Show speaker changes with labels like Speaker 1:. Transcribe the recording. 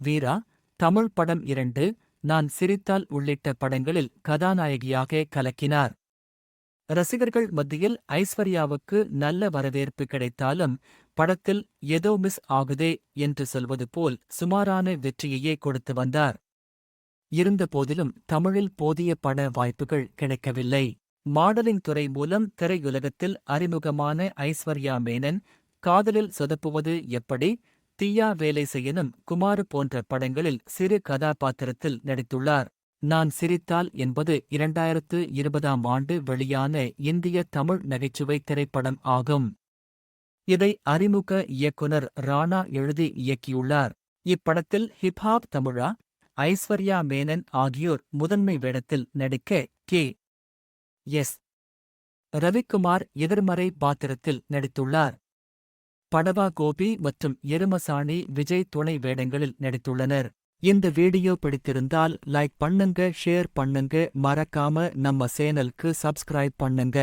Speaker 1: வீரா தமிழ் படம் இரண்டு நான் சிரித்தால் உள்ளிட்ட படங்களில் கதாநாயகியாக கலக்கினார். ரசிகர்கள் மத்தியில் ஐஸ்வர்யாவுக்கு நல்ல வரவேற்பு கிடைத்தாலும் படத்தில் ஏதோ மிஸ் ஆகுதே என்று சொல்வது போல் சுமாரான வெற்றியையே கொடுத்து வந்தார். இருந்தபோதிலும் தமிழில் போதிய பட வாய்ப்புகள் கிடைக்கவில்லை. மாடலிங் துறை மூலம் திரையுலகத்தில் அறிமுகமான ஐஸ்வர்யா மேனன் காதலில் சொதப்புவது எப்படி தீயா வேலை செய்யனும் குமார் போன்ற படங்களில் சிறு கதாபாத்திரத்தில் நடித்துள்ளார். நான் சிரித்தால் என்பது இரண்டாயிரத்து இருபதாம் ஆண்டு வெளியான இந்திய தமிழ் நகைச்சுவை திரைப்படம் ஆகும். இதை அறிமுக இயக்குனர் ராணா எழுதி இயக்கியுள்ளார். இப்படத்தில் ஹிப்ஹாப் தமிழா ஐஸ்வர்யா மேனன் ஆகியோர் முதன்மை வேடத்தில் நடிக்க கே. எஸ். ரவிக்குமார் எதிர்மறை பாத்திரத்தில் நடித்துள்ளார். படவா கோபி மற்றும் எருமசாணி விஜய் துணை வேடங்களில் நடித்துள்ளனர். இந்த வீடியோ பிடித்திருந்தால் லைக் பண்ணுங்க ஷேர் பண்ணுங்க மறக்காம நம்ம சேனலுக்கு சப்ஸ்கிரைப் பண்ணுங்க.